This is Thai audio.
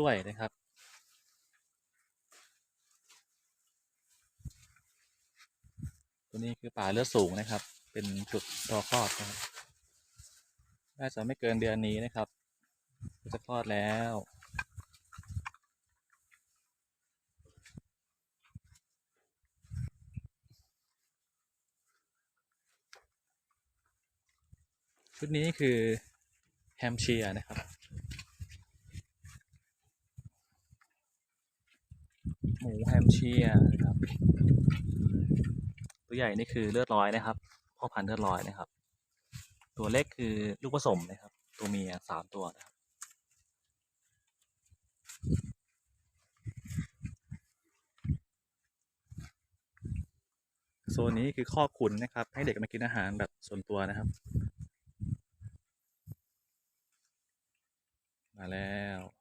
ด้วยนะครับ ตัวนี้คือป่าเลือดสูงนะครับ เป็นจุดรอคลอดนะครับน่าจะไม่เกินเดือนนี้นะครับ จะคลอดแล้วชุดนี้คือแฮมเชียนะครับ หมูแฮมเชียร์นะครับ ตัวใหญ่นี่คือเลือดร้อยนะครับ พ่อพันธุ์เลือดร้อยนะครับ ตัวเล็กคือลูกผสมนะครับ ตัวเมียสามตัวนะครับโซนนี้คือข้อขุนนะครับ ให้เด็กมากินอาหารแบบส่วนตัวนะครับ มาแล้ว